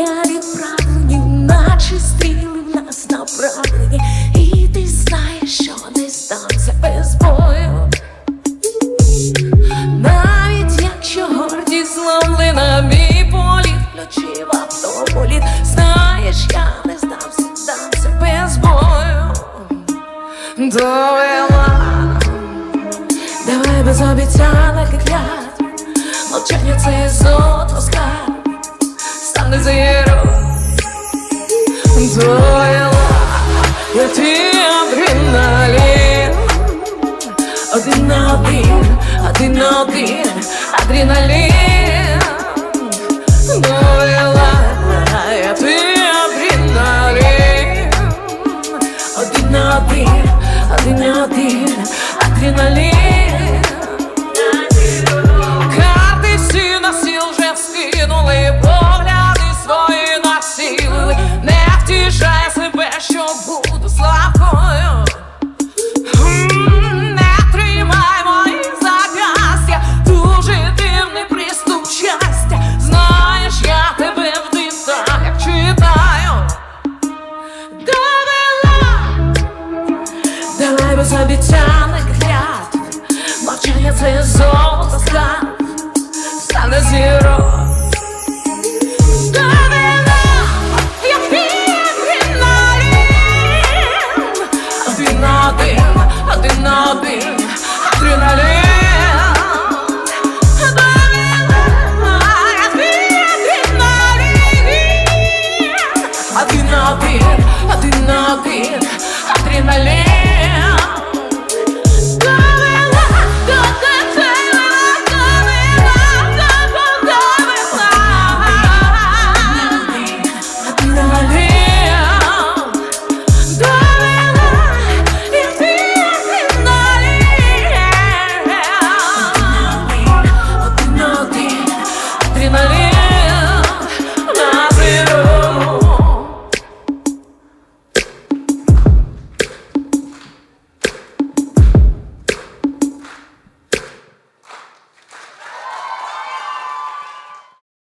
коня відправлені, наче стріли в нас направлені, і ти знаєш, що не стався без бою. Навіть якщо горді гордість зловлена, мій політ включив автополіт, знаєш, я не здався, здався без бою. Довела, давай без обіцянок і клят, молчання це зод, оскар under zero Твоя лапі адреналін. Один на один, один на один, адреналін. Твоя лапі адреналін. Один на один, один на один, адреналін. життя не гляд, мовчання це золото стан, стане зіро. Один на один, один на один, адреналин